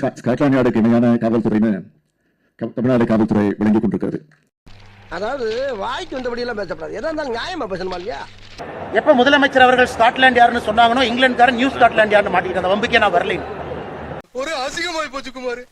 ஸ்கா- Scotland யார்டுக்கு இணையான காவல்துறைன்னு தமிழ்நாடு காவல்துறை விளங்கிக் கொண்டிருக்கிறது. அதாவது வாய்க்கு வந்தபடி எல்லாம் பேசப்படாது. எதா இருந்தாலும் நியாயமா பேசணுமா இல்லையா? எப்ப முதலமைச்சர் அவர்கள் ஸ்காட்லாந்து யாருன்னு சொன்னாங்கனோ இங்கிலாந்துக்காரன் நியூ ஸ்காட்லாந்து யாருன்னு மாட்டிக்கிட்டு அந்த வம்புக்கே நான் வரல ஒரு அசிங்கமாய் போச்சு குமார்.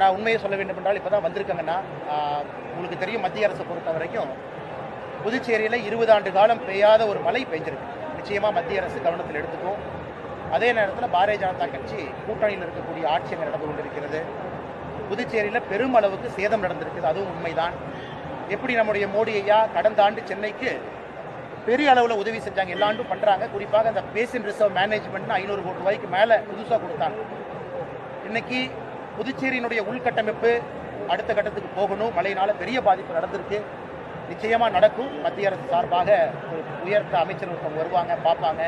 நான் உண்மையை சொல்ல வேண்டும் என்றால் இப்பதான் வந்திருக்காங்கன்னா உங்களுக்கு தெரியும் மத்திய அரசை பொறுத்த வரைக்கும் புதுச்சேரியில் இருபது ஆண்டு காலம் பெய்யாத ஒரு மழை பெய்ஞ்சிருக்கு நிச்சயமாக மத்திய அரசு கவனத்தில் எடுத்துக்கும். அதே நேரத்தில் பாரதிய ஜனதா கட்சி கூட்டணியில் இருக்கக்கூடிய ஆட்சி அங்கே நடந்து கொண்டிருக்கிறது. புதுச்சேரியில் பெரும் அளவுக்கு சேதம் நடந்திருக்குது. அதுவும் உண்மைதான். எப்படி நம்முடைய மோடி ஐயா கடந்த ஆண்டு சென்னைக்கு பெரிய அளவில் உதவி செஞ்சாங்க. எல்லா ஆண்டும் பண்ணுறாங்க குறிப்பாக அந்த பேசின் ரிசர்வ் மேனேஜ்மெண்ட்னு ஐநூறு கோடி ரூபாய்க்கு மேலே புதுசாக கொடுத்தாங்க. இன்னைக்கு புதுச்சேரியினுடைய உள்கட்டமைப்பு அடுத்த கட்டத்துக்கு போகணும். மழையினால பெரிய பாதிப்பு நடந்திருக்கு. நிச்சயமா நடக்கும். மத்திய அரசு சார்பாக ஒரு உயர்த்த அமைச்சர் ஒருத்தவங்க வருவாங்க பார்ப்பாங்க.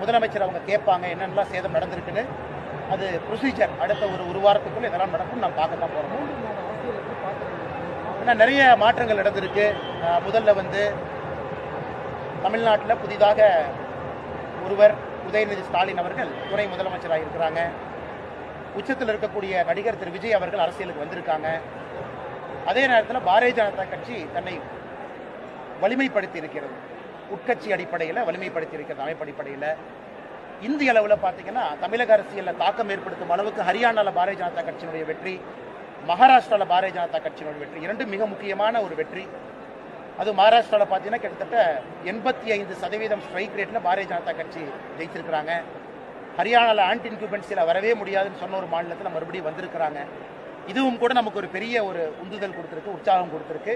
முதலமைச்சர் அவங்க கேட்பாங்க என்னென்னலாம் சேதம் நடந்திருக்குன்னு. அது ப்ரொசீஜர் அடுத்த ஒரு ஒரு வாரத்துக்குள்ள இதெல்லாம் நடக்கும் நான் பார்க்க தான் போகிறோம் ஏன்னா நிறைய மாற்றங்கள் நடந்திருக்கு. முதல்ல வந்து தமிழ்நாட்டில் புதிதாக ஒருவர் உதயநிதி ஸ்டாலின் அவர்கள் துணை முதலமைச்சராக இருக்கிறாங்க உச்சத்தில் இருக்கக்கூடிய நடிகர் திரு விஜய் அவர்கள் அரசியலுக்கு வந்திருக்காங்க. அதே நேரத்தில் பாரதிய ஜனதா கட்சி தன்னை வலிமைப்படுத்தி இருக்கிறது. உட்கட்சி அடிப்படையில் வலிமைப்படுத்தி இருக்கிறது அமைப்பு அடிப்படையில். இந்திய அளவில் பார்த்தீங்கன்னா தமிழக அரசியலில் தாக்கம் ஏற்படுத்தும் அளவுக்கு ஹரியானாவில் பாரதிய ஜனதா கட்சியினுடைய வெற்றி மகாராஷ்டிராவில் பாரதிய ஜனதா கட்சியினுடைய வெற்றி இரண்டும் மிக முக்கியமான ஒரு வெற்றி. அது மகாராஷ்டிராவில் பார்த்தீங்கன்னா கிட்டத்தட்ட எண்பத்தி ஐந்து சதவீதம் ஸ்ட்ரைக் ரேட்டில் பாரதிய ஜனதா கட்சி ஜெயிச்சிருக்கிறாங்க. ஹரியானாவில் ஆன்டி இன்குபென்சியில் வரவே முடியாதுன்னு சொன்ன ஒரு மாநிலத்தில் மறுபடியும் வந்திருக்கிறாங்க. இதுவும் கூட நமக்கு ஒரு பெரிய ஒரு உந்துதல் கொடுத்துருக்கு உற்சாகம் கொடுத்துருக்கு.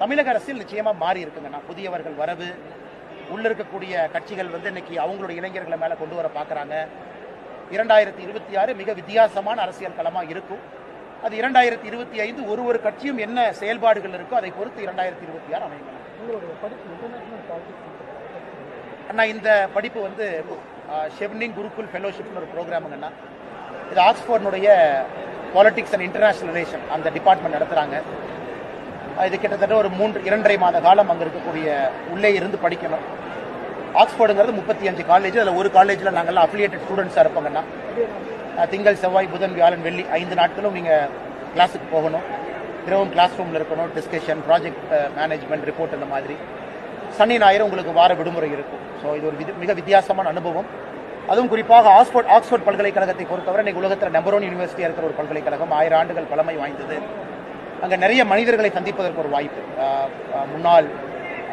தமிழக அரசியல் நிச்சயமாக மாறி இருக்குங்கண்ணா புதியவர்கள் வரவு உள்ள இருக்கக்கூடிய கட்சிகள் வந்து இன்னைக்கு அவங்களுடைய இளைஞர்களை மேலே கொண்டு வர பார்க்குறாங்க இரண்டாயிரத்தி இருபத்தி ஆறு மிக வித்தியாசமான அரசியல் களமாக இருக்கும். அது இரண்டாயிரத்தி இருபத்தி ஐந்து ஒரு ஒரு கட்சியும் என்ன செயல்பாடுகள் இருக்கோ அதை பொறுத்து இரண்டாயிரத்தி இருபத்தி ஆறு அமையும். அண்ணா இந்த படிப்பு வந்து ஷெவ்னிங் குருகுல் ஃபெலோஷிப்னு ஒரு ப்ரோக்ராமுங்கன்னா இது ஆக்ஸ்போர்ட்னுடைய பாலிட்டிக்ஸ் அண்ட் இன்டர்நேஷனல் ரிலேஷன் அந்த டிபார்ட்மெண்ட் நடத்துகிறாங்க இது கிட்டத்தட்ட ஒரு மூன்று இரண்டரை மாத காலம் அங்கே இருக்கக்கூடிய உள்ளே இருந்து படிக்கணும். ஆக்ஸ்போர்டுங்கிறது முப்பத்தி அஞ்சு காலேஜ் அதில் ஒரு காலேஜில் நாங்கள்லாம் அஃபிலியேட்டட் ஸ்டூடெண்ட்ஸாக இருப்போங்கண்ணா. திங்கள் செவ்வாய் புதன் வியாழன் வெள்ளி ஐந்து நாட்களும் நீங்கள் கிளாஸுக்கு போகணும். இரவும் கிளாஸ் ரூமில் இருக்கணும் டிஸ்கஷன் ப்ராஜெக்ட் மேனேஜ்மெண்ட் ரிப்போர்ட் இந்த மாதிரி. சனி ஞாயிறு உங்களுக்கு வார விடுமுறை இருக்கும். ஸோ இது ஒரு மிக வித்தியாசமான அனுபவம். அதுவும் குறிப்பாக ஆக்ஸ்போர்ட் ஆக்ஸ்போர்ட் பல்கலைக்கழகத்தை பொறுத்தவரை இன்னைக்கு உலகத்தில் நம்பர் ஒன் யூனிவர்சிட்டியாக இருக்கிற ஒரு பல்கலைக்கழகம். ஆயிரம் ஆண்டுகள் பழமை வாய்ந்தது. அங்கே நிறைய மனிதர்களை சந்திப்பதற்கு ஒரு வாய்ப்பு. முன்னாள்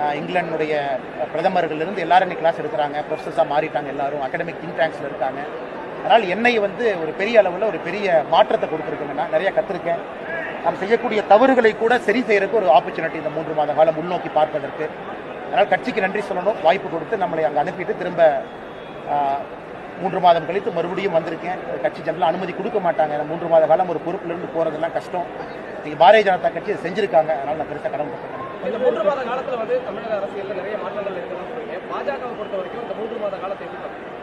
ஆஹ் இங்கிலாந்துடைய பிரதமர்களிலிருந்து எல்லாரும் இன்னைக்கு கிளாஸ் எடுக்கிறாங்க. ப்ரொஃபஸர்ஸாக மாறிட்டாங்க எல்லாரும். அகடமிக் திங்க் டேங்க்ஸில் இருக்காங்க. அதனால் என்னை வந்து ஒரு பெரிய அளவில் ஒரு பெரிய மாற்றத்தை கொடுத்துருக்குங்கன்னா நிறைய கற்றுருக்கேன் நாம் செய்யக்கூடிய தவறுகளை கூட சரி செய்கிறதுக்கு ஒரு ஆப்பர்ச்சுனிட்டி இந்த மூன்று மாத காலம் முன்னோக்கி பார்ப்பதற்கு. அதனால் கட்சிக்கு நன்றி சொல்லணும். வாய்ப்பு கொடுத்து நம்மளை அங்கே அனுப்பிட்டு திரும்ப மூன்று மாதம் கழித்து மறுபடியும் வந்திருக்கேன். கட்சி ஜனலாம் அனுமதி கொடுக்க மாட்டாங்க. மூன்று மாத காலம் ஒரு பொறுப்பிலிருந்து போகிறதெல்லாம் கஷ்டம். இன்னைக்கு பாரதிய ஜனதா கட்சி அதை செஞ்சிருக்காங்க. அதனால் நான் பெருசாக கடமைப்பட்டிருக்கேன் இந்த மூன்று மாத காலத்துல வந்து தமிழக அரசியல்ல நிறைய மாற்றங்கள் இருக்குன்னு சொல்றீங்க. பாஜகவை பொறுத்த வரைக்கும் இந்த மூன்று மாத காலத்தை எப்படி பார்க்கறீங்க?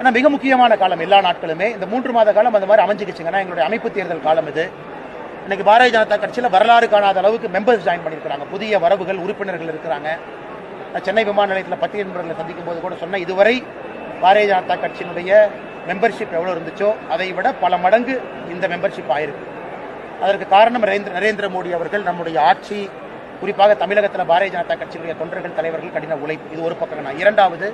ஏன்னா மிக முக்கியமான காலம் எல்லா நாட்களுமே இந்த மூன்று மாத காலம் அந்த மாதிரி அமைஞ்சுக்கிச்சுங்கன்னா எங்களுடைய அமைப்பு தேர்தல் காலம் இது. இன்னைக்கு பாரதிய ஜனதா கட்சியில் வரலாறு காணாத அளவுக்கு மெம்பர்ஸ் ஜாயின் பண்ணியிருக்கிறாங்க. புதிய வரவுகள் உறுப்பினர்கள் இருக்கிறாங்க. நான் சென்னை விமான நிலையத்தில் பத்திரிகை நண்பர்களை சந்திக்கும் போது கூட சொன்னேன் இதுவரை பாரதிய ஜனதா கட்சியினுடைய மெம்பர்ஷிப் எவ்வளோ இருந்துச்சோ அதை விட பல மடங்கு இந்த மெம்பர்ஷிப் ஆயிருக்கு. அதற்கு காரணம் நரேந்திர நரேந்திர மோடி அவர்கள் நம்முடைய ஆட்சி குறிப்பாக தமிழகத்தில் பாரதிய ஜனதா கட்சியினுடைய தொண்டர்கள் தலைவர்கள் கடின உழைப்பு இது ஒரு பக்கம் நான். இரண்டாவது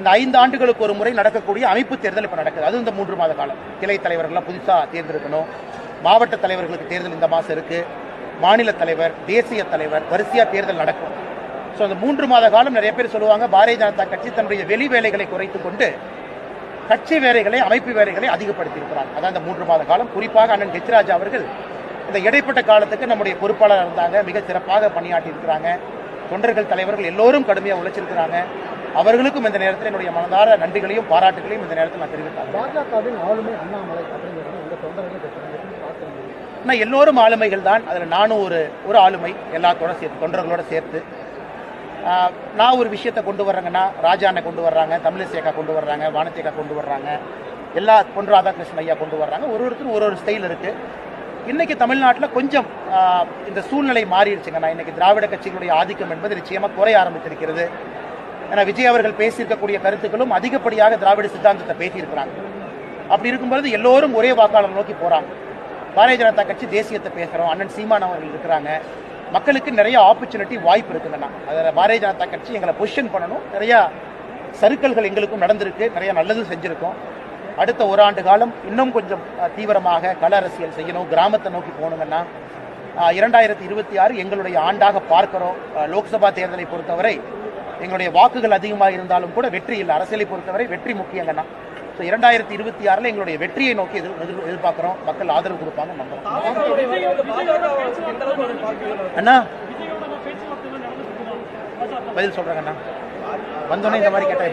இந்த ஐந்து ஆண்டுகளுக்கு ஒரு முறை நடக்கக்கூடிய அமைப்பு தேர்தல் இப்போ நடக்குது. அது இந்த மூன்று மாத காலம். கிளை தலைவர்கள்லாம் புதுசாக தேர்ந்தெடுக்கணும். மாவட்ட தலைவர்களுக்கு தேர்தல் இந்த மாதம் இருக்கு. மாநில தலைவர் தேசிய தலைவர் வரிசையாக தேர்தல் நடக்கும். ஸோ அந்த மூன்று மாத காலம் நிறைய பேர் சொல்லுவாங்க பாரதிய ஜனதா கட்சி தன்னுடைய வெளி வேலைகளை குறைத்துக் கொண்டு கட்சி வேலைகளை அமைப்பு வேலைகளை அதிகப்படுத்தி இருக்கிறாங்க அதான் இந்த மூன்று மாத காலம். குறிப்பாக அண்ணன் ஹெச் ராஜா அவர்கள் இந்த இடைப்பட்ட காலத்துக்கு நம்முடைய பொறுப்பாளர் இருந்தாங்க. மிக சிறப்பாக பணியாற்றி இருக்கிறாங்க தொண்டர்கள் தலைவர்கள் எல்லோரும் கடுமையாக உழைச்சிருக்கிறாங்க. அவர்களுக்கும் இந்த நேரத்தில் என்னுடைய மனதார நன்றிகளையும் பாராட்டுகளையும் இந்த நேரத்தில் நான் தெரிவித்தாங்க பாஜகவின் ஆளுமை அண்ணாமலை அப்படிங்கிறது எல்லோரும் ஆளுமைகள் தான். அதில் நானும் ஒரு ஒரு ஆளுமை எல்லாத்தோட சேர்த்து தொண்டர்களோட சேர்த்து. நான் ஒரு விஷயத்தை கொண்டு வர்றேங்கன்னா ராஜாண்ணை கொண்டு வர்றாங்க தமிழிசேக்கா கொண்டு வர்றாங்க வானத்தேகா கொண்டு வர்றாங்க எல்லா பொன் ராதாகிருஷ்ணன் ஐயா கொண்டு வர்றாங்க. ஒரு ஒருத்தரும் ஒரு ஒரு ஸ்டைல் இருக்குது இன்னைக்கு தமிழ்நாட்டில் கொஞ்சம் இந்த சூழ்நிலை மாறிடுச்சுங்க. நான் திராவிட கட்சிகளுடைய ஆதிக்கம் என்பது நிச்சயமாக குறைய ஆரம்பித்திருக்கிறது ஏன்னா விஜய் அவர்கள் பேசியிருக்கக்கூடிய கருத்துக்களும் அதிகப்படியாக திராவிட சித்தாந்தத்தை பேசியிருக்கிறாங்க. அப்படி இருக்கும்பொழுது எல்லோரும் ஒரே வாக்காளர் நோக்கி போகிறாங்க பாரதிய ஜனதா கட்சி தேசியத்தை பேசுகிறோம் அண்ணன் சீமான் அவர்கள் இருக்கிறாங்க. மக்களுக்கு நிறைய ஆப்பர்ச்சுனிட்டி வாய்ப்பு இருக்குங்கண்ணா அதில் பாரதிய ஜனதா கட்சி எங்களை பொசிஷன் பண்ணணும். நிறையா சறுக்கல்கள் எங்களுக்கும் நடந்திருக்கு. நிறைய நல்லதும் செஞ்சுருக்கோம். அடுத்த ஒரு ஆண்டு காலம் இன்னும் கொஞ்சம் தீவிரமாக கள அரசியல் செய்யணும். கிராமத்தை நோக்கி போகணுங்கன்னா இரண்டாயிரத்தி இருபத்தி ஆறு எங்களுடைய ஆண்டாக பார்க்கிறோம். லோக்சபா தேர்தலை பொறுத்தவரை எங்களுடைய வாக்குகள் அதிகமாக இருந்தாலும் கூட வெற்றி இல்லை. அரசியலை பொறுத்தவரை வெற்றி முக்கியங்கண்ணா ஸோ இரண்டாயிரத்தி இருபத்தி ஆறில் எங்களுடைய வெற்றியை நோக்கி எதிர் எதிர்பார்க்குறோம் எதிர்பார்க்கிறோம். மக்கள் ஆதரவு கொடுப்பாங்க நம்புறோம். அண்ணா பதில் சொல்கிறேங்க அண்ணா. வந்தோடனே இந்த மாதிரி கேட்டா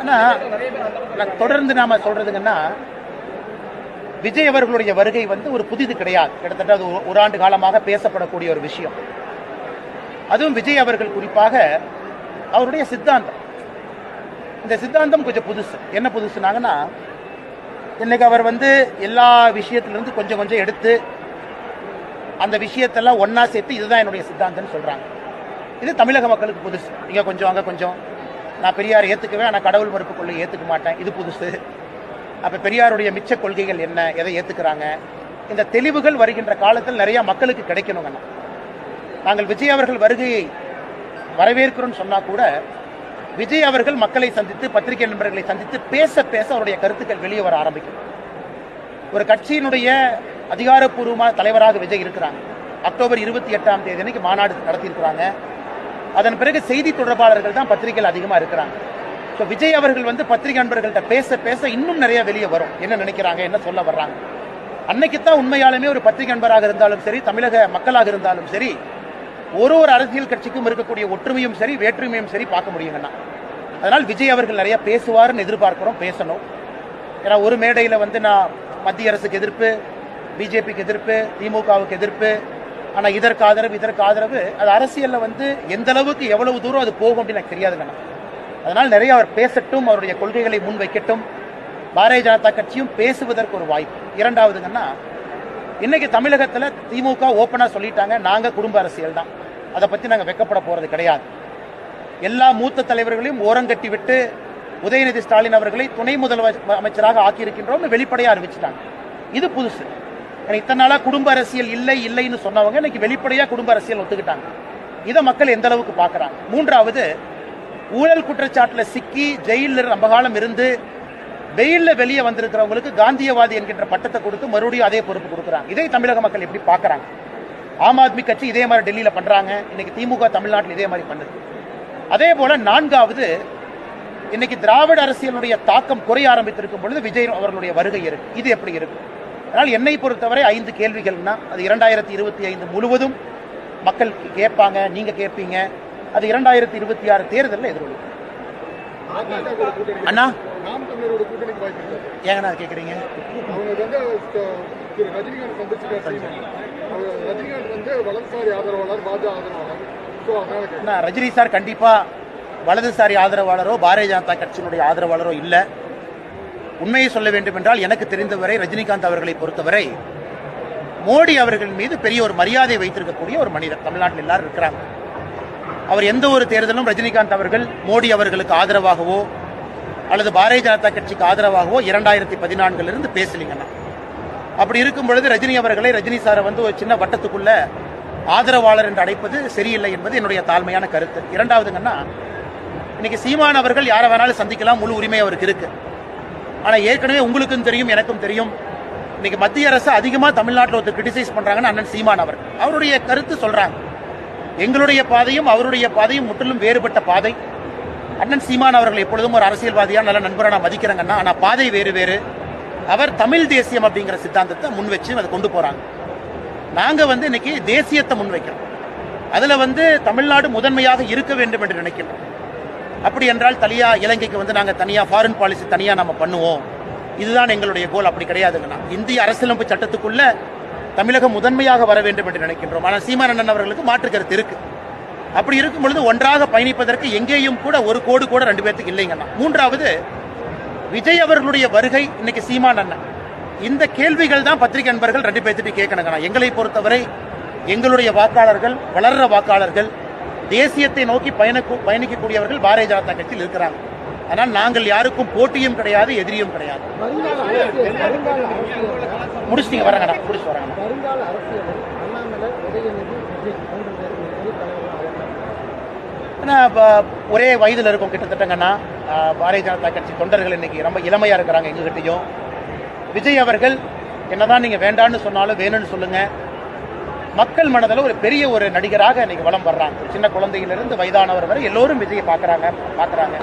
அண்ணா நான் தொடர்ந்து நாம சொல்றதுங்கன்னா விஜய் அவர்களுடைய வருகை வந்து ஒரு புதிது கிடையாது. கிட்டத்தட்ட அது ஒரு ஆண்டு காலமாக பேசப்படக்கூடிய ஒரு விஷயம். அதுவும் விஜய் அவர்கள் குறிப்பாக அவருடைய சித்தாந்தம். இந்த சித்தாந்தம் கொஞ்சம் புதுசு. என்ன புதுசுனாங்கன்னா இன்னைக்கு அவர் வந்து எல்லா விஷயத்திலிருந்து கொஞ்சம் கொஞ்சம் எடுத்து அந்த விஷயத்தெல்லாம் ஒன்றா சேர்த்து இதுதான் என்னுடைய சித்தாந்தம்னு சொல்றாங்க. இது தமிழக மக்களுக்கு புதுசு. இங்க கொஞ்சம் அங்க கொஞ்சம். நான் பெரியார் ஏத்துக்குவேன் ஆனால் கடவுள் மறுப்பு கொள்கை ஏத்துக்க மாட்டேன். இது புதுசு. அப்ப பெரியாருடைய மிச்ச கொள்கைகள் என்ன? எதை ஏத்துக்கிறாங்க? இந்த தெளிவுகள் வருகின்ற காலத்தில் நிறைய மக்களுக்கு கிடைக்கணுங்கண்ணா. நாங்கள் விஜய் அவர்கள் வருகையை வரவேற்கிறோம்னு சொன்னா கூட விஜய் அவர்கள் மக்களை சந்தித்து பத்திரிகை நண்பர்களை சந்தித்து பேச பேச அவருடைய கருத்துக்கள் வெளியே வர ஆரம்பிக்கும். ஒரு கட்சியினுடைய அதிகாரப்பூர்வமான தலைவராக விஜய் இருக்கிறாங்க. அக்டோபர் இருபத்தி எட்டாம் தேதி அன்னைக்கு மாநாடு நடத்தியிருக்கிறாங்க. அதன் பிறகு செய்தி தொடர்பாளர்கள் தான் பத்திரிகைகள் அதிகமாக இருக்கிறாங்க. ஸோ விஜய் அவர்கள் வந்து பத்திரிகை நண்பர்கள்ட்ட பேச பேச இன்னும் நிறைய வெளியே வரும். என்ன நினைக்கிறாங்க என்ன சொல்ல வர்றாங்க? அன்னைக்கு தான் உண்மையாலுமே ஒரு பத்திரிகை நண்பராக இருந்தாலும் சரி தமிழக மக்களாக இருந்தாலும் சரி ஒரு ஒரு அரசியல் கட்சிக்கும் இருக்கக்கூடிய ஒற்றுமையும் சரி வேற்றுமையும் சரி பார்க்க முடியுங்கண்ணா அதனால் விஜய் அவர்கள் நிறைய பேசுவாருன்னு எதிர்பார்க்கிறோம் பேசணும். ஏன்னா ஒரு மேடையில் வந்து நான் மத்திய அரசுக்கு எதிர்ப்பு பிஜேபிக்கு எதிர்ப்பு திமுகவுக்கு எதிர்ப்பு ஆனால் இதற்கு ஆதரவு இதற்கு ஆதரவு அது அரசியலில் வந்து எந்த அளவுக்கு எவ்வளவு தூரம் அது போகும் அப்படின்னு எனக்கு தெரியாதுங்கண்ணா அதனால் நிறைய அவர் பேசட்டும் அவருடைய கொள்கைகளை முன்வைக்கட்டும் பாரதிய ஜனதா கட்சியும் பேசுவதற்கு ஒரு வாய்ப்பு. இரண்டாவதுங்கன்னா இன்னைக்கு தமிழகத்தில் திமுக ஓப்பனாக சொல்லிட்டாங்க நாங்கள் குடும்ப அரசியல் தான் அதை பற்றி நாங்கள் வெக்கப்பட போகிறது கிடையாது. எல்லா மூத்த தலைவர்களையும் ஓரங்கட்டி விட்டு உதயநிதி ஸ்டாலின் அவர்களை துணை முதல்வர் அமைச்சராக ஆக்கியிருக்கின்றோம்னு வெளிப்படையாக அறிவிச்சிட்டாங்க. இது புதுசு. ஏன்னா இத்தனை நாளாக குடும்ப அரசியல் இல்லை இல்லைன்னு சொன்னவங்க இன்னைக்கு வெளிப்படையாக குடும்ப அரசியல் ஒத்துக்கிட்டாங்க. இதை மக்கள் எந்த அளவுக்கு பார்க்குறாங்க? மூன்றாவது ஊழல் குற்றச்சாட்டில் சிக்கி ஜெயிலில் ரொம்ப காலம் இருந்து வெயிலில் வெளியே வந்திருக்கிறவங்களுக்கு காந்தியவாதி என்கின்ற பட்டத்தை கொடுத்து மறுபடியும் அதே பொறுப்பு கொடுக்குறாங்க. இதை தமிழக மக்கள் எப்படி பார்க்குறாங்க? ஆம் ஆத்மி கட்சி இதே மாதிரி டெல்லியில் பண்ணுறாங்க இன்னைக்கு திமுக தமிழ்நாட்டில் இதே மாதிரி பண்ணுது. அதே போல நான்காவது இன்னைக்கு திராவிட அரசியலுடைய தாக்கம் குறைய ஆரம்பித்திருக்கும் பொழுது விஜய் அவர்களுடைய வருகை இருக்கு. இது எப்படி இருக்கு? அதனால் என்னை பொறுத்தவரை ஐந்து கேள்விகள்னா அது இரண்டாயிரத்தி இருபத்தி ஐந்து முழுவதும் மக்கள் கேட்பாங்க நீங்க கேட்பீங்க. அது இரண்டாயிரத்தி இருபத்தி ஆறு தேர்தலில் எதிரொலிக்கும். அண்ணா ஏங்கண்ணா அது கேட்குறீங்க? திரு. ரஜினிகாந்த் சந்திச்சிருக்காரு ரஜினிகாந்த் வந்து வலதுசாரி ஆதரவாளர் பாஜக ஆதரவாளர். ஸோ அதனால கேட்கிறேன். அண்ணா ரஜினி சார் கண்டிப்பா வலதுசாரி ஆதரவாளரோ பாரதிய ஜனதா கட்சியினுடைய ஆதரவாளரோ இல்லை. உண்மையை சொல்ல வேண்டும் என்றால் எனக்கு தெரிந்தவரை ரஜினிகாந்த் அவர்களை பொறுத்தவரை மோடி அவர்கள் மீது பெரிய ஒரு மரியாதை வைத்திருக்கக்கூடிய ஒரு மனிதர். தமிழ்நாட்டில் எல்லாரும் இருக்கிறாங்க. அவர் எந்த ஒரு தேர்தலும் ரஜினிகாந்த் அவர்கள் மோடி அவர்களுக்கு ஆதரவாகவோ அல்லது பாரதிய ஜனதா கட்சிக்கு ஆதரவாகவோ இரண்டாயிரத்தி பதினான்கிலிருந்து இருந்து அப்படி இருக்கும் பொழுது ரஜினி அவர்களை ரஜினி சாரை வந்து ஒரு சின்ன வட்டத்துக்குள்ள ஆதரவாளர் என்று அழைப்பது சரியில்லை என்பது என்னுடைய தாழ்மையான கருத்து. இரண்டாவதுங்கன்னா இன்னைக்கு சீமான் அவர்கள் யாரை வேணாலும் சந்திக்கலாம் முழு உரிமை அவருக்கு இருக்கு. ஆனா ஏற்கனவே உங்களுக்கும் தெரியும் எனக்கும் தெரியும். இன்னைக்கு மத்திய அரசு அதிகமா தமிழ்நாட்டில் ஒருத்தர் கிரிட்டிசைஸ் பண்றாங்கன்னு அண்ணன் சீமான் அவர் அவருடைய கருத்து சொல்றாங்க. எங்களுடைய பாதையும் அவருடைய பாதையும் முற்றிலும் வேறுபட்ட பாதை. அண்ணன் சீமான் அவர்கள் எப்பொழுதும் ஒரு அரசியல்வாதியாக நல்ல நண்பராக நான் மதிக்கிறேங்கன்னா ஆனால் பாதை வேறு வேறு. அவர் தமிழ் தேசியம் அப்படிங்கிற சித்தாந்தத்தை முன் வச்சு அதை கொண்டு போகிறாங்க நாங்கள் வந்து இன்னைக்கு தேசியத்தை முன்வைக்கிறோம் அதில் வந்து தமிழ்நாடு முதன்மையாக இருக்க வேண்டும் என்று நினைக்கிறோம் அப்படி என்றால் தனியா இலங்கைக்கு வந்து நாங்கள் தனியாக ஃபாரின் பாலிசி தனியாக நம்ம பண்ணுவோம். இதுதான் எங்களுடைய கோல் அப்படி கிடையாதுங்கண்ணா இந்திய அரசியலமைப்பு சட்டத்துக்குள்ள தமிழகம் முதன்மையாக வர வேண்டும் என்று நினைக்கின்றோம். ஆனால் சீமானண்ணன் அவர்களுக்கு மாற்று கருத்து இருக்குது அப்படி இருக்கும் பொழுது ஒன்றாக பயணிப்பதற்கு எங்கேயும் கூட ஒரு கோடு கூட ரெண்டு பேர்த்துக்கு இல்லைங்கண்ணா மூன்றாவது விஜய் அவர்களுடைய வருகை இன்னைக்கு சீமான் அண்ணன் இந்த கேள்விகள் தான் பத்திரிகை நண்பர்கள் ரெண்டு பேர்த்துட்டு கேட்கணுங்கண்ணா எங்களை பொறுத்தவரை எங்களுடைய வாக்காளர்கள் வளர்ற வாக்காளர்கள் தேசியத்தை நோக்கி பயண பயணிக்கக்கூடியவர்கள் பாரதிய ஜனதா கட்சியில் இருக்கிறாங்க. ஆனால் நாங்கள் யாருக்கும் போட்டியும் கிடையாது எதிரியும் கிடையாது. முடிச்சுட்டீங்க முடிச்சிட்டீங்க வரங்கண்ணா முடிச்சு வரங்கண்ணா வருங்கால அரசியலில் அண்ணாமலை உதயநிதி விஜய் மூன்று பேர் மிகப்பெரிய தலைவர்களாக ஏன்னா, ப- ஒரே வயதில் இருக்கும் கிட்டத்தட்டங்கன்னா பாரதிய ஜனதா கட்சி தொண்டர்கள் இன்னைக்கு ரொம்ப இளமையாக இருக்கிறாங்க எங்ககிட்டையும். விஜய் அவர்கள் என்னதான் நீங்கள் வேண்டான்னு சொன்னாலும் வேணும்னு சொல்லுங்கள் மக்கள் மனதில் ஒரு பெரிய ஒரு நடிகராக இன்னைக்கு வளம் வர்றாங்க. சின்ன குழந்தையிலிருந்து வயதானவர் வரை எல்லோரும் விஜயை பார்க்குறாங்க பார்க்குறாங்க.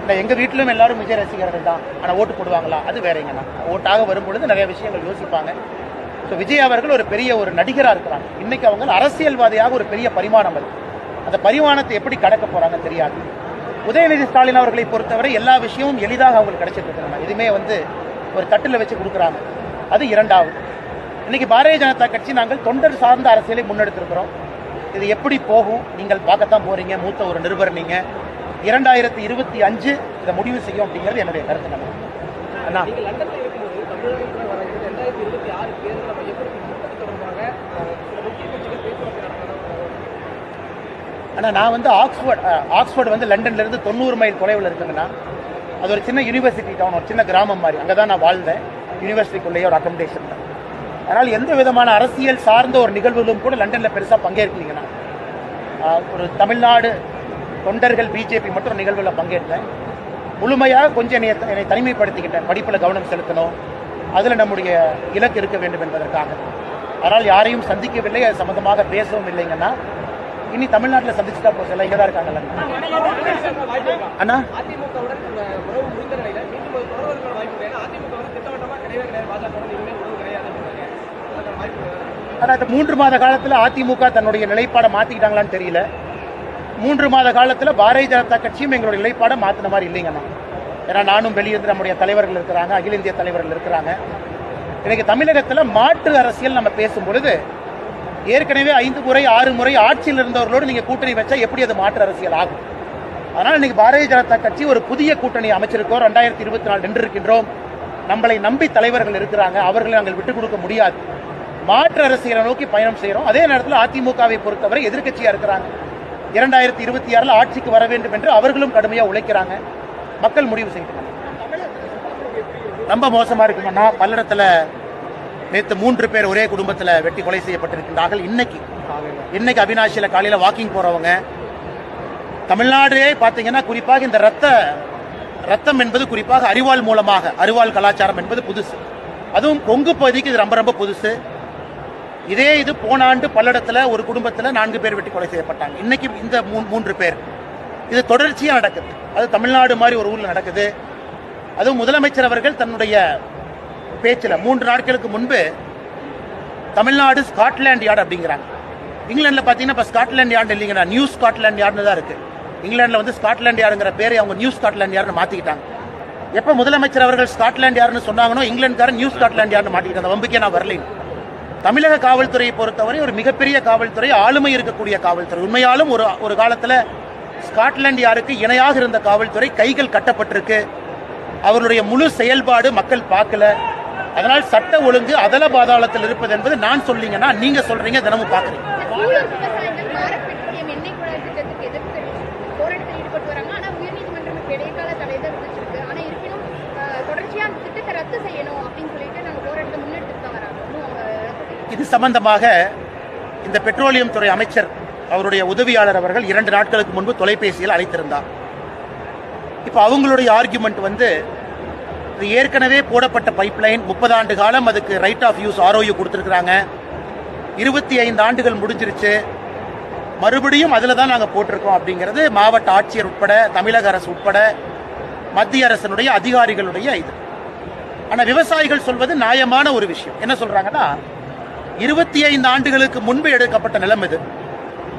இல்லை எங்கள் வீட்டிலும் எல்லாரும் விஜய் ரசிகர்கள் தான். ஆனால் ஓட்டு போடுவாங்களா? அது வேறங்கண்ணா ஓட்டாக வரும்பொழுது நிறைய விஷயங்கள் யோசிப்பாங்க. ஸோ விஜய் அவர்கள் ஒரு பெரிய ஒரு நடிகராக இருக்கிறாங்க. இன்னைக்கு அவங்க அரசியல்வாதியாக ஒரு பெரிய பரிமாணம் இருக்குது அந்த பரிமாணத்தை எப்படி கடக்க போறாங்க தெரியாது. உதயநிதி ஸ்டாலின் அவர்களை பொறுத்தவரை எல்லா விஷயமும் எளிதாக அவங்களுக்கு கிடைச்சிட்டு இருக்கிறாங்க இதுமே வந்து ஒரு தட்டில் வச்சு கொடுக்குறாங்க. அது இரண்டாவது. இன்னைக்கு பாரதிய ஜனதா கட்சி நாங்கள் தொண்டர் சார்ந்த அரசியலை முன்னெடுத்திருக்கிறோம். இது எப்படி போகும்? நீங்கள் பார்க்கத்தான் போறீங்க. மூத்த ஒரு நிருபர் நீங்க. இரண்டாயிரத்தி இருபத்தி அஞ்சு இதை முடிவு செய்யும் அப்படிங்கிறது என்னுடைய கருத்து நம்ம. அண்ணா. லண்டன்ல இருக்கும்போது தமிழகத்தில் வர ரெண்டாயிரத்தி இருபத்தி ஆறு தேர்தலை மையப்படுத்தி தொடர்பாக ஆனால் நான் வந்து ஆக்ஸ்ஃபோர்ட் அஹ், வந்து லண்டன்லேருந்து தொண்ணூறு மைல் தொலைவில் இருக்குங்கன்னா அது ஒரு சின்ன யூனிவர்சிட்டி டவுன் ஒரு சின்ன கிராமம் மாதிரி. அங்கே தான் நான் வாழ்ந்தேன். யூனிவர்சிட்டிக்குள்ளேயே ஒரு அக்கமடேஷன் தான். அதனால் எந்த விதமான அரசியல் சார்ந்த ஒரு நிகழ்வுகளும் கூட லண்டனில் பெருசாக பங்கேற்கலீங்கன்னா ஒரு தமிழ்நாடு தொண்டர்கள் பிஜேபி மட்டும் நிகழ்வில் பங்கேற்றேன். முழுமையாக கொஞ்சம் என்னை என்னை தனிமைப்படுத்திக்கிட்டேன் படிப்பில் கவனம் செலுத்தணும். அதில் நம்முடைய இலக்கு இருக்க வேண்டும் என்பதற்காக. அதனால் யாரையும் சந்திக்கவில்லை. அது சம்மந்தமாக பேசவும் இல்லைங்கன்னா இனி தமிழ்நாட்டில் சந்திச்சுட்டா போச்சு இங்கே தான் இருக்காங்கல்ல. அண்ணா? அதாவது மூன்று மாத காலத்தில் அதிமுக தன்னுடைய நிலைப்பாடை மாத்திக்கிட்டாங்களான்னு தெரியல. மூன்று மாத காலத்தில் பாரதிய ஜனதா கட்சியும் எங்களுடைய நிலைப்பாடை மாற்றின மாதிரி இல்லைங்கண்ணா ஏன்னா நானும் வெளியிருந்து நம்முடைய தலைவர்கள் இருக்கிறாங்க அகில இந்திய தலைவர்கள் இருக்கிறாங்க. இன்னைக்கு தமிழகத்தில் மாற்று அரசியல் நம்ம பேசும் பொழுது ஏற்கனவே ஐந்து முறை ஆறு முறை ஆட்சியில் இருந்தவர்களோடு நீங்கள் கூட்டணி வச்சா எப்படி அது மாற்று அரசியல் ஆகும்? அதனால் இன்னைக்கு பாரதிய ஜனதா கட்சி ஒரு புதிய கூட்டணி அமைச்சிருக்கோம். ரெண்டாயிரத்தி இருபத்தி நாலு நின்றிருக்கின்றோம். நம்மளை நம்பி தலைவர்கள் இருக்கிறாங்க. அவர்களை நாங்கள் விட்டுக் கொடுக்க முடியாது. மாற்று அரசியலை நோக்கி பயணம் செய்கிறோம் அதே நேரத்தில் அதிமுகவை பொறுத்தவரை எதிர்கட்சியாக இருக்கிறாங்க. இரண்டாயிரத்தி இருபத்தி ஆறில் ஆட்சிக்கு வர வேண்டும் என்று அவர்களும் கடுமையாக உழைக்கிறாங்க. மக்கள் முடிவு செய்கிறாங்க ரொம்ப மோசமாக இருக்குங்கன்னா பல்லடத்தில் நேற்று மூன்று பேர் ஒரே குடும்பத்தில் வெட்டி கொலை செய்யப்பட்டிருக்கின்றார்கள். இன்னைக்கு. இன்னைக்கு அவினாசியில் காலையில் வாக்கிங் போறவங்க. தமிழ்நாடே பார்த்தீங்கன்னா குறிப்பாக இந்த ரத்த ரத்தம் என்பது குறிப்பாக அறிவால் மூலமாக அறிவால் கலாச்சாரம் என்பது புதுசு. அதுவும் கொங்கு பகுதிக்கு இது ரொம்ப ரொம்ப புதுசு. இதே இது போன ஆண்டு பல்லடத்தில் ஒரு குடும்பத்தில் நான்கு பேர் வெட்டி கொலை செய்யப்பட்டாங்க. இன்னைக்கு இந்த மூ- மூன்று பேர். இது தொடர்ச்சியாக நடக்குது. அது தமிழ்நாடு மாதிரி ஒரு ஊரில் நடக்குது. அதுவும் முதலமைச்சர் அவர்கள் தன்னுடைய பேச்சில் மூன்று நாட்களுக்கு முன்பு தமிழ்நாடு ஸ்காட்லாண்ட் யார்டு அப்படிங்கிறாங்க. இங்கிலாந்துல பார்த்தீங்கன்னா இப்போ ஸ்காட்லாண்ட் யார்டு இல்லைங்கண்ணா நியூ ஸ்காட்லாண்ட் யார்டுன்னு தான் இருக்கு. இங்கிலாந்துல வந்து ஸ்காட்லாண்ட் யாருங்கிற பேரை அவங்க நியூ ஸ்காட்லாண்ட் யார்னு மாத்திக்கிட்டாங்க. எப்போ முதலமைச்சர் அவர்கள் ஸ்காட்லாண்ட் யாருன்னு சொன்னாங்கன்னோ இங்கிலாந்துக்காரன் நியூ ஸ்காட்லாண்ட் யார்னு மாட்டிக்கிட்டாங்க அந்த வம்பிக்கை நான் வரலைங்க. தமிழக காவல்துறையை பொறுத்தவரை ஒரு மிகப்பெரிய காவல்துறை ஆளுமை இருக்கக்கூடிய காவல்துறை. உண்மையாலும் ஒரு ஒரு காலத்துல ஸ்காட்லாண்ட் யாருக்கு இணையாக இருந்த காவல்துறை கைகள் கட்டப்பட்டிருக்கு. அவருடைய முழு செயல்பாடு மக்கள் பார்க்கல. அதனால் சட்ட ஒழுங்கு அதல பாதாளத்தில் இருப்பது என்பது நான் சொல்லிங்கன்னா நீங்க சொல்றீங்க தினமும் பாக்குறீங்க. இது சம்பந்தமாக இந்த பெட்ரோலியம் துறை அமைச்சர் அவருடைய உதவியாளர் அவர்கள் இரண்டு நாட்களுக்கு முன்பு தொலைபேசியில் அழைத்திருந்தார். இப்போ அவங்களுடைய ஆர்குமெண்ட் வந்து இது ஏற்கனவே போடப்பட்ட பைப்லைன் முப்பது ஆண்டு காலம் அதுக்கு ரைட் ஆஃப் யூஸ் ஆர்ஓயு கொடுத்துருக்குறாங்க. இருபத்தி ஐந்து ஆண்டுகள் முடிஞ்சிருச்சு. மறுபடியும் அதில் தான் நாங்கள் போட்டிருக்கோம் அப்படிங்கிறது மாவட்ட ஆட்சியர் உட்பட தமிழக அரசு உட்பட மத்திய அரசினுடைய அதிகாரிகளுடைய இது. ஆனால் விவசாயிகள் சொல்வது நியாயமான ஒரு விஷயம். என்ன சொல்கிறாங்கன்னா இருபத்தி ஐந்து ஆண்டுகளுக்கு முன்பு எடுக்கப்பட்ட நிலம் இது.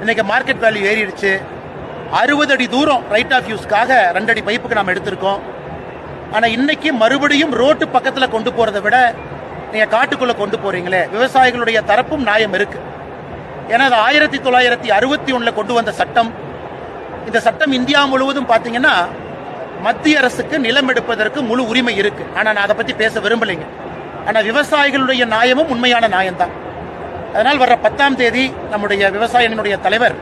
இன்னைக்கு மார்க்கெட் வேல்யூ ஏறிடுச்சு. அறுபது அடி தூரம் ரைட் ஆஃப் யூஸ்க்காக ரெண்டு அடி பைப்புக்கு நாம் எடுத்திருக்கோம். ஆனால் இன்னைக்கு மறுபடியும் ரோட்டு பக்கத்தில் கொண்டு போறதை விட நீங்கள் காட்டுக்குள்ளே கொண்டு போறீங்களே. விவசாயிகளுடைய தரப்பும் நியாயம் இருக்கு. ஏன்னா அது ஆயிரத்தி தொள்ளாயிரத்தி அறுபத்தி ஒன்றில் கொண்டு வந்த சட்டம். இந்த சட்டம் இந்தியா முழுவதும் பார்த்தீங்கன்னா மத்திய அரசுக்கு நிலம் எடுப்பதற்கு முழு உரிமை இருக்கு. ஆனால் நான் அதை பற்றி பேச விரும்பலைங்க. ஆனால் விவசாயிகளுடைய நியாயமும் உண்மையான நியாயம்தான். அதனால் வர்ற பத்தாம் தேதி நம்முடைய விவசாயினுடைய தலைவர்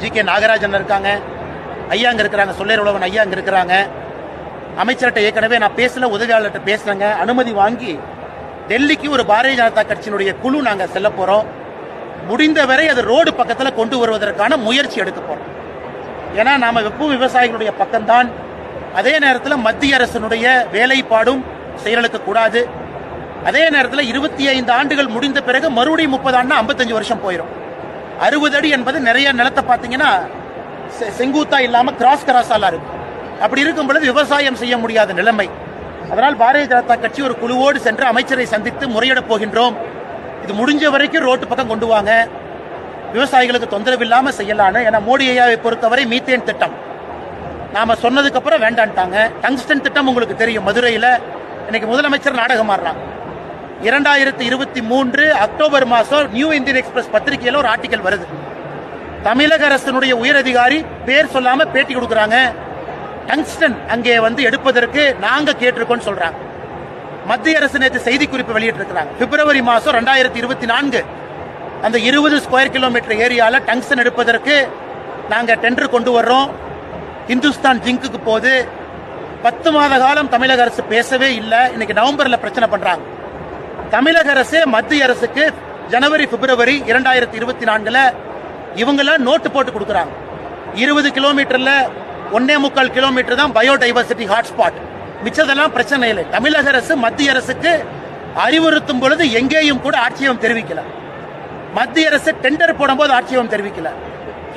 ஜி கே நாகராஜன் இருக்காங்க. ஐயா அங்க இருக்கிறாங்க. சொல்லேர் உழவன் ஐயா அங்கே இருக்கிறாங்க. அமைச்சர்கிட்ட ஏற்கனவே நான் பேசல உதவியாளர்கிட்ட பேசுறேங்க. அனுமதி வாங்கி டெல்லிக்கு ஒரு பாரதிய ஜனதா கட்சியினுடைய குழு நாங்க செல்ல போறோம். முடிந்தவரை அது ரோடு பக்கத்துல கொண்டு வருவதற்கான முயற்சி எடுக்க போறோம். ஏன்னா நாம வெப்பு விவசாயிகளுடைய பக்கம்தான். அதே நேரத்தில் மத்திய அரசினுடைய வேலைப்பாடும் செயலுக்கு கூடாது. அதே நேரத்தில் இருபத்தி ஐந்து ஆண்டுகள் முடிந்த பிறகு மறுபடியும் முப்பது ஆண்டு ஐம்பத்தஞ்சு வருஷம் போயிடும் அறுபது அடி என்பது நிறைய நிலத்தை பார்த்தீங்கன்னா செ- செங்குத்தா இல்லாம கிராஸ் கிராஸாலாம் இருக்கும். அப்படி இருக்கும் பொழுது விவசாயம் செய்ய முடியாத நிலைமை. அதனால் பாரதிய ஜனதா கட்சி ஒரு குழுவோடு சென்று அமைச்சரை சந்தித்து முறையிட போகின்றோம். இது முடிஞ்ச வரைக்கும் ரோட்டு பக்கம் கொண்டு வாங்க. விவசாயிகளுக்கு தொந்தரவு இல்லாம செய்யலான்னு. ஏன்னா மோடி ஐயாவை பொறுத்தவரை மீத்தேன் திட்டம். நாம சொன்னதுக்கு அப்புறம் வேண்டான்ட்டாங்க. டங்ஸ்டன் திட்டம் உங்களுக்கு தெரியும். மதுரையில் இன்னைக்கு முதலமைச்சர் நாடகம் ஆடுறான். இரண்டாயிரத்தி இருபத்தி மூன்று அக்டோபர் மாதம் நியூ இந்தியன் எக்ஸ்பிரஸ் பத்திரிகையில் ஒரு ஆர்டிக்கல் வருது. தமிழக அரசினுடைய உயரதிகாரி பேர் சொல்லாம பேட்டி கொடுக்குறாங்க. டங்ஸ்டன் அங்கே வந்து எடுப்பதற்கு நாங்க கேட்டிருக்கோம் சொல்றாங்க. மத்திய அரசு நேற்று செய்திக்குறிப்பு வெளியிட்டிருக்கிறாங்க. பிப்ரவரி மாசம் ரெண்டாயிரத்தி இருபத்தி நான்கு அந்த இருபது ஸ்கொயர் கிலோமீட்டர் ஏரியால டங்ஸ்டன் எடுப்பதற்கு நாங்க டெண்டர் கொண்டு வர்றோம். இந்துஸ்தான் ஜிங்குக்கு போது பத்து மாத காலம் தமிழக அரசு பேசவே இல்லை. இன்னைக்கு நவம்பர்ல பிரச்சனை பண்றாங்க. தமிழக அரசு மத்திய அரசுக்கு ஜனவரி பிப்ரவரி இரண்டாயிரத்தி இருபத்தி நான்குல இவங்களாம் நோட்டு போட்டு கொடுக்குறாங்க. இருபது கிலோமீட்டர்ல ஒன்னே முக்கால் கிலோமீட்டர் தான் பயோடைவர்சிட்டி ஹாட்ஸ்பாட் மிச்சதெல்லாம் பிரச்சனை இல்லை. தமிழக அரசு மத்திய அரசுக்கு அறிவுறுத்தும் பொழுது எங்கேயும் கூட ஆட்சேபம் தெரிவிக்கல. மத்திய அரசு டெண்டர் போடும்போது ஆட்சேபம் தெரிவிக்கல.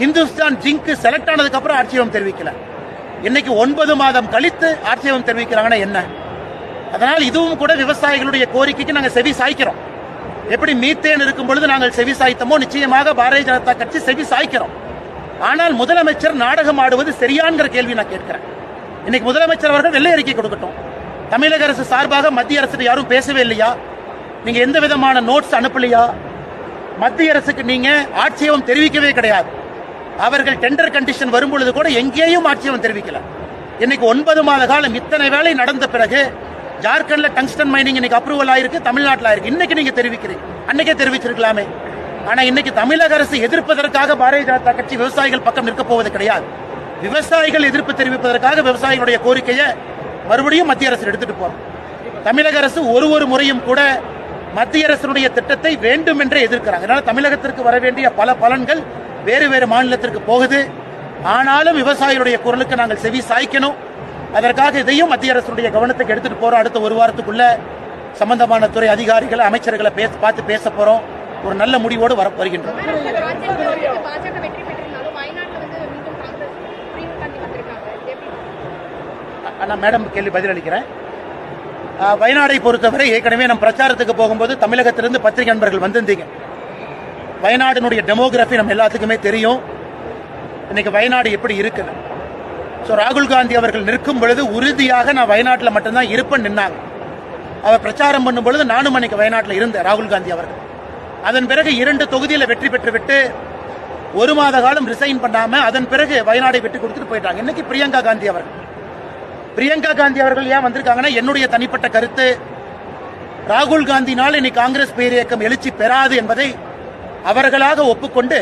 ஹிந்துஸ்தான் ஜிங்க் செலக்ட் ஆனதுக்கு அப்புறம் ஆட்சேபம் தெரிவிக்கல. இன்னைக்கு ஒன்பது மாதம் கழித்து ஆட்சேபம் தெரிவிக்கிறாங்கன்னா என்ன? அதனால் இதுவும் கூட விவசாயிகளுடைய கோரிக்கைக்கு நாங்கள் செவி சாய்க்கிறோம். எப்படி மீத்தேன் இருக்கும் பொழுது நாங்கள் செவி சாய்த்தமோ நிச்சயமாக பாரதிய ஜனதா கட்சி செவி சாய்க்கிறோம். ஆனால் முதலமைச்சர் நாடகம் ஆடுவது சரியான்கிற கேள்வி நான் கேட்கிறேன். இன்னைக்கு முதலமைச்சர் அவர்கள் வெள்ளை அறிக்கை கொடுக்கட்டும். தமிழக அரசு சார்பாக மத்திய அரசு யாரும் பேசவே இல்லையா? நீங்க எந்த விதமான நோட்ஸ் அனுப்பலையா? மத்திய அரசுக்கு நீங்க ஆட்சேபம் தெரிவிக்கவே கிடையாது. அவர்கள் டெண்டர் கண்டிஷன் வரும் பொழுது கூட எங்கேயும் ஆட்சேபம் தெரிவிக்கல. இன்னைக்கு ஒன்பது மாத காலம் இத்தனை வேலை நடந்த பிறகு ஜார்க்கண்ட்ல டங்ஸ்டன் மைனிங் இன்னைக்கு அப்ரூவல் ஆயிருக்கு தமிழ்நாட்டில் ஆயிருக்கு. இன்னைக்கு நீங்க தெரிவிக்கிறீங்க. அன்னைக்கே தெரிவிச்சிருக்கலாமே. ஆனா இன்னைக்கு தமிழக அரசு எதிர்ப்பதற்காக பாரதிய ஜனதா கட்சி விவசாயிகள் பக்கம் நிற்க போவது கிடையாது. விவசாயிகள் எதிர்ப்பு தெரிவிப்பதற்காக விவசாயிகளுடைய கோரிக்கையை மறுபடியும் மத்திய அரசு எடுத்துட்டு போறோம். தமிழக அரசு ஒரு ஒரு முறையும் கூட மத்திய அரசினுடைய திட்டத்தை வேண்டும் என்றே எதிர்க்கிறாங்க. அதனால தமிழகத்திற்கு வர வேண்டிய பல பலன்கள் வேறு வேறு மாநிலத்திற்கு போகுது. ஆனாலும் விவசாயிகளுடைய குரலுக்கு நாங்கள் செவி சாய்க்கணும். அதற்காக இதையும் மத்திய அரசுடைய கவனத்துக்கு எடுத்துட்டு போறோம். அடுத்த ஒரு வாரத்துக்குள்ள சம்பந்தமான துறை அதிகாரிகளை அமைச்சர்களை பேச பார்த்து பேச போறோம். ஒரு நல்ல முடிவோடு வர வருகின்றோம் நான் மேடம் கேள்வி பதிலளிக்கிறேன் வயநாடை பொறுத்தவரை ஏற்கனவே நம்ம பிரச்சாரத்துக்கு போகும்போது தமிழகத்திலிருந்து பத்திரிகை நண்பர்கள் வந்திருந்தீங்க. வயநாடினுடைய டெமோகிராஃபி நம்ம எல்லாத்துக்குமே தெரியும். இன்னைக்கு வயநாடு எப்படி இருக்குன்னு ஸோ ராகுல் காந்தி அவர்கள் நிற்கும் பொழுது உறுதியாக நான் வயநாட்டில் மட்டும்தான் இருப்பேன் நின்னாங்க. அவர் பிரச்சாரம் பண்ணும் பொழுது நானும் அன்னைக்கு வயநாட்டில் இருந்தேன் ராகுல் காந்தி அவர்கள். அதன் பிறகு இரண்டு தொகுதியில் வெற்றி பெற்றுவிட்டு ஒரு மாத காலம் ரிசைன் பண்ணாம அதன் பிறகு வயநாடை வெற்றி கொடுத்துட்டு போயிட்டாங்க. இன்னைக்கு பிரியங்கா காந்தி அவர்கள். பிரியங்கா காந்தி அவர்கள் ஏன் வந்திருக்காங்கன்னா என்னுடைய தனிப்பட்ட கருத்து. ராகுல் காந்தினால் இன்னைக்கு காங்கிரஸ் பேரியக்கம் எழுச்சி பெறாது என்பதை அவர்களாக ஒப்புக்கொண்டு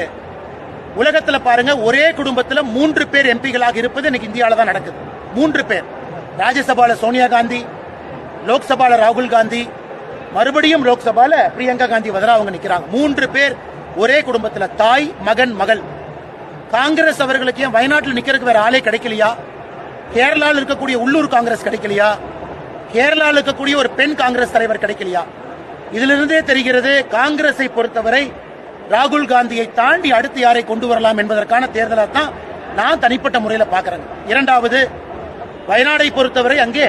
உலகத்தில் பாருங்க ஒரே குடும்பத்தில் மூன்று பேர் எம்பிகளாக இருப்பது இன்னைக்கு இந்தியாவில தான் நடக்குது. மூன்று பேர். ராஜ்யசபால சோனியா காந்தி லோக்சபால ராகுல் காந்தி மறுபடியும் லோக்சபால பிரியங்கா காந்தி வதரா அவங்க நிக்கிறாங்க. மூன்று பேர் ஒரே குடும்பத்துல தாய் மகன் மகள். காங்கிரஸ் அவர்களுக்கு ஏன் வயநாட்டில் நிக்கிறதுக்கு வேற ஆளே கிடைக்கலையா? கேரளாவில் இருக்கக்கூடிய உள்ளூர் காங்கிரஸ் கிடைக்கலையா? கேரளாவில் இருக்கக்கூடிய ஒரு பெண் காங்கிரஸ் தலைவர் கிடைக்கலையா? இதிலிருந்தே தெரிகிறது காங்கிரஸை பொறுத்தவரை ராகுல் காந்தியை தாண்டி அடுத்து யாரை கொண்டு வரலாம் என்பதற்கான தேர்தலை தான் நான் தனிப்பட்ட முறையில் பார்க்கறேங்க இரண்டாவது வயநாடை பொறுத்தவரை அங்கே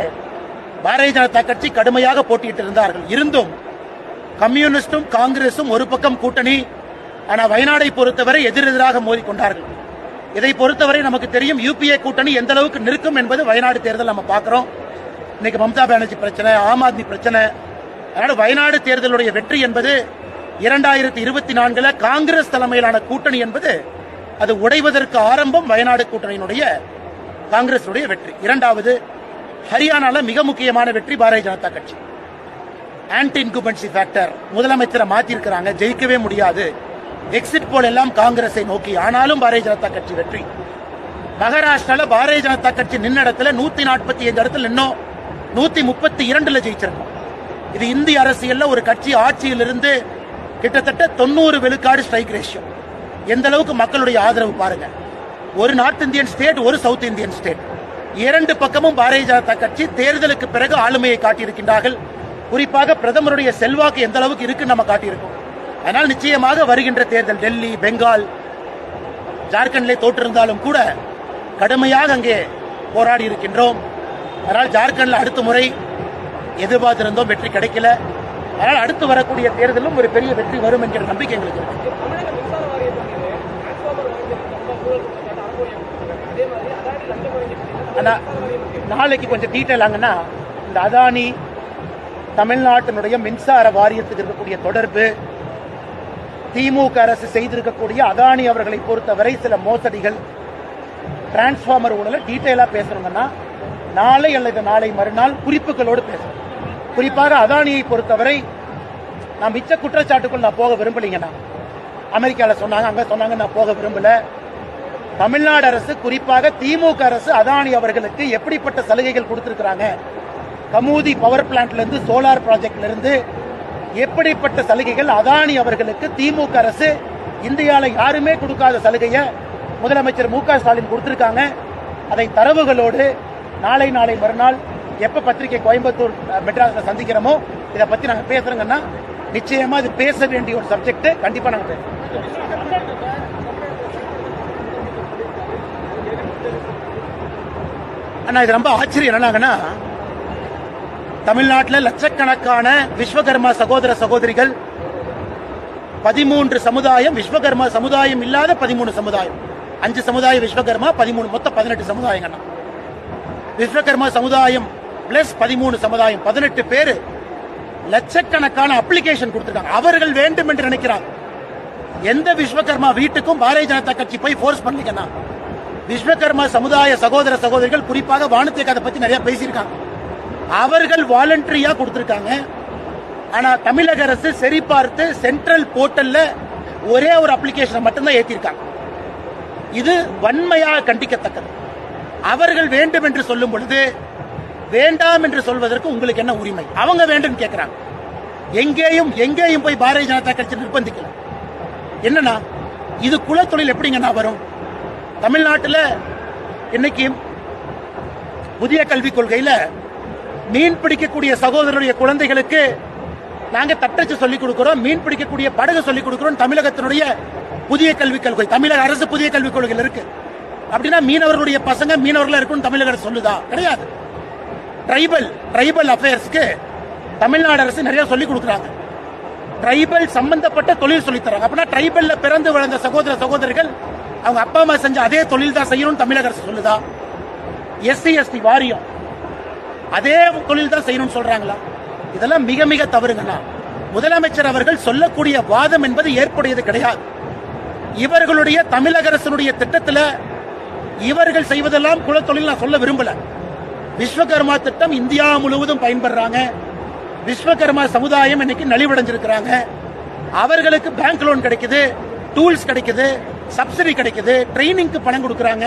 பாரதிய ஜனதா கட்சி கடுமையாக போட்டியிட்டு இருந்தார்கள். இருந்தும் கம்யூனிஸ்டும் காங்கிரசும் ஒரு பக்கம் கூட்டணி ஆனா வயநாடை பொறுத்தவரை எதிரெதிராக மோதிக்கொண்டார்கள். இதை பொறுத்தவரை நமக்கு தெரியும் யூபிஏ கூட்டணி எந்த அளவுக்கு நிற்கும் என்பது வயநாடு தேர்தல் நம்ம பார்க்கிறோம். இன்னைக்கு மம்தா பானர்ஜி பிரச்சனை ஆம் ஆத்மி பிரச்சனை அதனால வயநாடு தேர்தலுடைய வெற்றி என்பது இரண்டாயிரத்தி இருபத்தி நான்குல காங்கிரஸ் தலைமையிலான கூட்டணி என்பது அது உடைவதற்கு ஆரம்பம் வயநாடு கூட்டணியினுடைய காங்கிரசுடைய வெற்றி. இரண்டாவது ஹரியானால மிக முக்கியமான வெற்றி பாரதிய ஜனதா கட்சி. ஆன்டி இன்குபன்சி ஃபேக்டர் முதலமைச்சரை மாத்திருக்கிறாங்க ஜெயிக்கவே முடியாது. எக்ஸிட் போல் எல்லாம் காங்கிரஸை நோக்கி ஆனாலும் பாரதிய ஜனதா கட்சி வெற்றி. மகாராஷ்டிரால பாரதிய ஜனதா கட்சி நின்ன இடத்துல நூத்தி நாற்பத்தி ஐந்து இடத்துல இன்னும் நூத்தி முப்பத்தி இரண்டுல ஜெயிச்சிருக்கோம். இது இந்திய அரசியல்ல ஒரு கட்சி ஆட்சியிலிருந்து கிட்டத்தட்ட தொண்ணூறு விழுக்காடு ஸ்ட்ரைக் ரேஷியோ எந்த அளவுக்கு மக்களுடைய ஆதரவு பாருங்க. ஒரு நார்த் இந்தியன் ஸ்டேட் ஒரு சவுத் இந்தியன் ஸ்டேட் இரண்டு பக்கமும் பாரதிய ஜனதா கட்சி தேர்தலுக்கு பிறகு ஆளுமையை காட்டியிருக்கின்றார்கள். குறிப்பாக பிரதமருடைய செல்வாக்கு எந்த அளவுக்கு இருக்குன்னு நம்ம காட்டியிருக்கோம். அதனால் நிச்சயமாக வருகின்ற தேர்தல் டெல்லி பெங்கால் ஜார்க்கண்ட்லே தோற்றிருந்தாலும் கூட கடுமையாக அங்கே போராடி இருக்கின்றோம் அதனால் ஜார்க்கண்ட்ல அடுத்த முறை எதிர்பார்த்திருந்தோம் வெற்றி கிடைக்கல. அதனால் அடுத்து வரக்கூடிய தேர்தலும் ஒரு பெரிய வெற்றி வரும் என்கிற நம்பிக்கை எங்களுக்கு இருக்கு தமிழக மின்சார வாரியத்தில் டிரான்ஸ்ஃபார்மர் வாங்கிட்டு ரொம்ப ஊழல் குற்றச்சாட்டு அரங்கோடி அதே மாதிரி அதானி லஞ்சம் ஆனால் நாளைக்கு கொஞ்சம் டீட்டெயில் ஆங்கன்னா இந்த அதானி தமிழ்நாட்டினுடைய மின்சார வாரியத்துக்கு இருக்கக்கூடிய தொடர்பு திமுக அரசு செய்திருக்கக்கூடிய அதானி அவர்களை பொறுத்தவரை சில மோசடிகள் டிரான்ஸ்ஃபார்மர் ஊழலில் டீட்டெயிலாக பேசணுங்கன்னா நாளை அல்லது நாளை மறுநாள் குறிப்புகளோடு பேசணும். குறிப்பாக அதானியை பொறுத்தவரை நான் மிச்ச குற்றச்சாட்டுக்குள் நான் போக விரும்பலைங்கண்ணா. அமெரிக்காவில் சொன்னாங்க அங்கே சொன்னாங்க நான் போக விரும்பலை. தமிழ்நாடு அரசு குறிப்பாக திமுக அரசு அதானி அவர்களுக்கு எப்படிப்பட்ட சலுகைகள் கொடுத்திருக்கிறாங்க? கமூதி பவர் பிளான்ட்ல இருந்து சோலார் ப்ராஜெக்ட்ல இருந்து எப்படிப்பட்ட சலுகைகள்? அதானி அவர்களுக்கு திமுக அரசு இந்தியால யாருமே கொடுக்காத சலுகையை முதலமைச்சர் மு க ஸ்டாலின் கொடுத்திருக்காங்க. அதை தரவுகளோடு நாளை நாளை மறுநாள் எப்ப பத்திரிகை கோயம்புத்தூர் மெட்ராஸ்ல சந்திக்கிறோமோ இதை பத்தி நாங்க பேசுறோங்கன்னா நிச்சயமா இது பேச வேண்டிய ஒரு சப்ஜெக்ட் கண்டிப்பா நாங்க பேசுறோம். அண்ணா இது ரொம்ப ஆச்சரியம். என்னன்னாங்கன்னா தமிழ்நாட்டில் லட்சக்கணக்கான விஸ்வகர்மா சகோதர சகோதரிகள் பதிமூன்று சமுதாயம் விஸ்வகர்மா சமுதாயம் இல்லாத பதிமூணு சமுதாயம். அஞ்சு சமுதாய விஸ்வகர்மா பதிமூணு மொத்தம் பதினெட்டு சமுதாயங்கண்ணா விஸ்வகர்மா சமுதாயம் பிளஸ் பதிமூணு சமுதாயம் பதினெட்டு பேரு லட்சக்கணக்கான அப்ளிகேஷன் கொடுத்துருக்காங்க. அவர்கள் வேண்டும் என்று நினைக்கிறார் எந்த விஸ்வகர்மா வீட்டுக்கும் பாரதிய ஜனதா கட்சி போய் ஃபோர்ஸ் பண்ணலீங்கன்னா விஸ்வகர்மா சமுதாய சகோதர சகோதரிகள் குறிப்பாக வானத்தை அதை பத்தி நிறைய பேசியிருக்காங்க. அவர்கள் வாலண்டரியா கொடுத்திருக்காங்க. ஆனா தமிழக அரசு சரி பார்த்து சென்ட்ரல் போர்ட்டல்ல ஒரே ஒரு அப்ளிகேஷனை மட்டும்தான் ஏற்றிருக்காங்க இது வன்மையாக கண்டிக்கத்தக்கது. அவர்கள் வேண்டும் என்று சொல்லும் பொழுது வேண்டாம் என்று சொல்வதற்கு உங்களுக்கு என்ன உரிமை? அவங்க வேண்டும் கேட்கிறாங்க எங்கேயும் எங்கேயும் போய் பாரதிய ஜனதா கட்சி நிர்பந்திக்கல. என்னன்னா இது குலத்தொழில் எப்படிங்கண்ணா வரும்? தமிழ்நாட்டில் இன்னைக்கு புதிய கல்விக் கொள்கையில மீன் பிடிக்கக்கூடிய சகோதரருடைய குழந்தைகளுக்கு நாங்கள் தட்டச்சு சொல்லிக் கொடுக்கிறோம். மீன் பிடிக்கக்கூடிய படகு சொல்லிக் கொடுக்கிறோம். தமிழகத்தினுடைய புதிய கல்விக் கொள்கை தமிழக அரசு புதிய கல்விக் கொள்கையில் இருக்கு. அப்படின்னா மீனவர்களுடைய பசங்க மீனவர்களா இருக்கும்னு தமிழக அரசு சொல்லுதா? கிடையாது. ட்ரைபல் ட்ரைபல் அஃபேர்ஸ்க்கு தமிழ்நாடு அரசு நிறைய சொல்லிக் கொடுக்குறாங்க. ட்ரைபல் சம்பந்தப்பட்ட தொழில் சொல்லித் தராங்க அப்படின்னா ட்ரைபல்ல பிறந்து வளர்ந்த சகோதர சகோதரிகள் அவங்க அப்பா அம்மா செஞ்ச அதே தொழில் தான் செய்யணும்னு தமிழக அரசு சொல்லுதா? எஸ்சி எஸ்டி வாரியம். அதே தொழில் தான் செய்யணும்னு சொல்றாங்களா? இதெல்லாம் மிக மிக தவறுங்கண்ணா. முதலமைச்சர் அவர்கள் சொல்லக்கூடிய வாதம் என்பது ஏற்புடையது கிடையாது. இவர்களுடைய தமிழக அரசனுடைய திட்டத்தில் இவர்கள் செய்வதெல்லாம் குலத்தொழில் நான் சொல்ல விரும்பல. விஸ்வகர்மா திட்டம் இந்தியா முழுவதும் பயன்படுறாங்க. விஸ்வகர்மா சமுதாயம் இன்னைக்கு நலிவடைஞ்சிருக்கிறாங்க. அவர்களுக்கு பேங்க் லோன் கிடைக்குது டூல்ஸ் கிடைக்குது. சப்சிடி கிடைக்குது ட்ரைனிங்க்கு பணம் கொடுக்குறாங்க.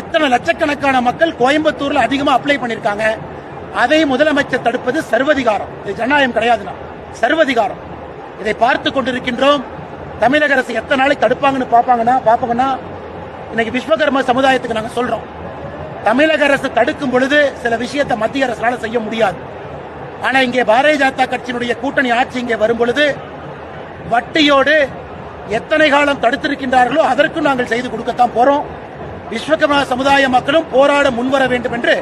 இத்தனை லட்சக்கணக்கான மக்கள் கோயம்புத்தூர்ல அதிகமா அப்ளை பண்ணிருக்காங்க அதை முதலமைச்சர் தடுப்பது சர்வதிகாரம். இது ஜனநாயகம் கிடையாதுன்னா சர்வதிகாரம். இதை பார்த்து கொண்டிருக்கின்றோம். தமிழக அரசு எத்தனை நாளைக்கு தடுப்பாங்கன்னு பார்ப்பாங்கன்னா பார்ப்பாங்கன்னா இன்னைக்கு விஸ்வகர்ம சமுதாயத்துக்கு நாங்கள் சொல்றோம். தமிழக அரசு தடுக்கும் பொழுது சில விஷயத்தை மத்திய அரசால செய்ய முடியாது. ஆனா இங்கே பாரதிய ஜனதா கட்சியினுடைய கூட்டணி ஆட்சி இங்கே வரும் பொழுது வட்டியோடு எத்தனை காலம் தடுத்திருக்கின்றார்களோ அதற்கும் நாங்கள் செய்து கொடுக்கத்தான் போறோம். விஸ்வகர்மா சமுதாய மக்களும் போராட முன்வர வேண்டும் என்று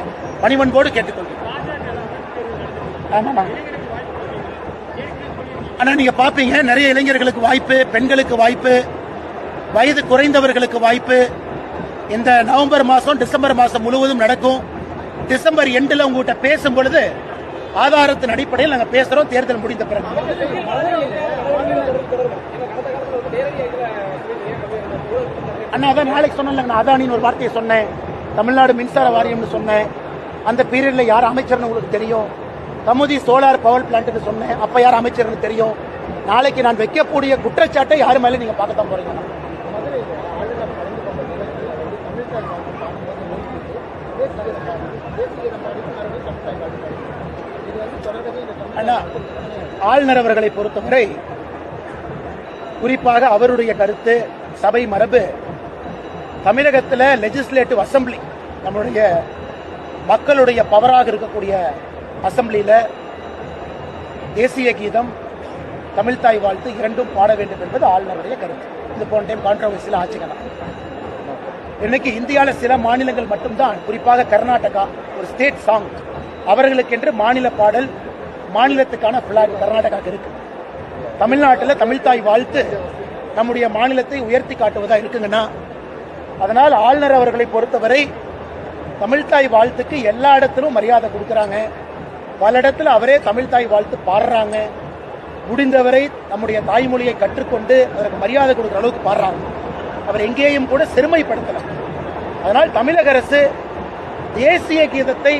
பணிவன்போடு கேட்டுக்கொள்கிறோம். ஆனா நீங்க பாப்பீங்க நிறைய இளைஞர்களுக்கு வாய்ப்பு பெண்களுக்கு வாய்ப்பு வயது குறைந்தவர்களுக்கு வாய்ப்பு. இந்த நவம்பர் மாசம் டிசம்பர் மாசம் முழுவதும் நடக்கும். டிசம்பர் எண்டில் உங்ககிட்ட பேசும் பொழுது ஆதாரத்தின் அடிப்படையில் நாங்கள் பேசுறோம் தேர்தல் முடிந்த பிறகு தொடருமா ஏன்னா கடந்த காலத்துல வந்து நேரடியாக இதுல ஏன் கம்மியாக இருந்தது ஊழல் குற்றச்சாட்டு அண்ணா அதான் நாளைக்கு சொன்னேன் நான் அதானின்னு ஒரு வார்த்தையை சொன்னேன். தமிழ்நாடு மின்சார வாரியம்னு சொன்னேன். அந்த பீரியட்ல யார் அமைச்சர்னு உங்களுக்கு தெரியும். கமுதி சோலார் பவர் பிளான்ட்னு சொன்னேன். அப்ப யார் அமைச்சர்னு தெரியும். நாளைக்கு நான் வைக்கக்கூடிய குற்றச்சாட்டை யார் மேல நீங்க பார்க்கத்தான் போறீங்க? அண்ணா ஆளுநர் அவர்களை பொறுத்தவரை குறிப்பாக அவருடைய கருத்து சபை மரபு தமிழகத்தில் லெஜிஸ்லேட்டிவ் அசம்பிளி நம்மளுடைய மக்களுடைய பவராக இருக்கக்கூடிய அசம்பிளியில் தேசிய கீதம் தமிழ்தாய் வாழ்த்து இரண்டும் பாட வேண்டும் என்பது ஆளுநருடைய கருத்து. இது போன டைம் கான்ட்ரவர்சியில் ஆச்சுக்கலாம் இன்னைக்கு இந்தியாவில் சில மாநிலங்கள் மட்டும்தான் குறிப்பாக கர்நாடகா ஒரு ஸ்டேட் சாங் அவர்களுக்கென்று மாநில பாடல் மாநிலத்துக்கான பிளாக் கர்நாடகாவுக்கு இருக்கு. தமிழ்நாட்டில் தமிழ்தாய் வாழ்த்து நம்முடைய மாநிலத்தை உயர்த்தி காட்டுவதா இருக்குங்கன்னா அதனால் ஆளுநர் அவர்களை பொறுத்தவரை தமிழ்தாய் வாழ்த்துக்கு எல்லா இடத்திலும் மரியாதை கொடுக்குறாங்க. பல இடத்துல அவரே தமிழ்தாய் வாழ்த்து பாடுறாங்க. முடிந்தவரை நம்முடைய தாய்மொழியை கற்றுக்கொண்டு அதற்கு மரியாதை கொடுக்குற அளவுக்கு பாடுறாங்க. அவர் எங்கேயும் கூட சிறுமைப்படுத்தல அதனால் தமிழக அரசு தேசிய கீதத்தை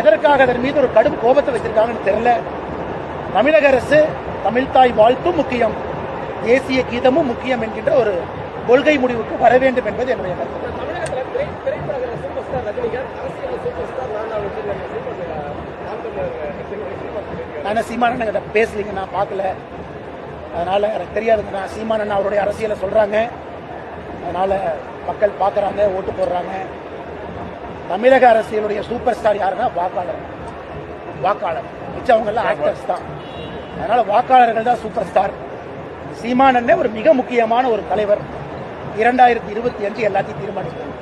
எதற்காக அதன் மீது ஒரு கடும் கோபத்தை வச்சிருக்காங்கன்னு தெரியல. தமிழக அரசு தமிழ்தாய் வாழ்த்தும் முக்கியம். தேசிய கீதமும் முக்கியம் என்கின்ற ஒரு கொள்கை முடிவுக்கு வர வேண்டும் என்பது என்னுடைய கருத்து. நான் தான் சீமானன் கிட்ட பேசலிங்க நான் பார்க்கல. அதனால எனக்கு தெரியாதுங்க. நான் சீமானன் அவருடைய அரசியலை சொல்றாங்க. அதனால மக்கள் பார்க்குறாங்க ஓட்டு போடுறாங்க. தமிழக அரசியலுடைய சூப்பர் ஸ்டார் யாருன்னா வாக்காளர். வாக்காளர். மிச்சவங்க எல்லாம் ஆக்டர்ஸ் தான். அதனால வாக்காளர்கள் தான் சூப்பர் ஸ்டார். சீமானன்னே ஒரு மிக முக்கியமான ஒரு தலைவர். இரண்டாயிரத்தி இருபத்தி அஞ்சு எல்லாத்தையும் தீர்மானித்தார்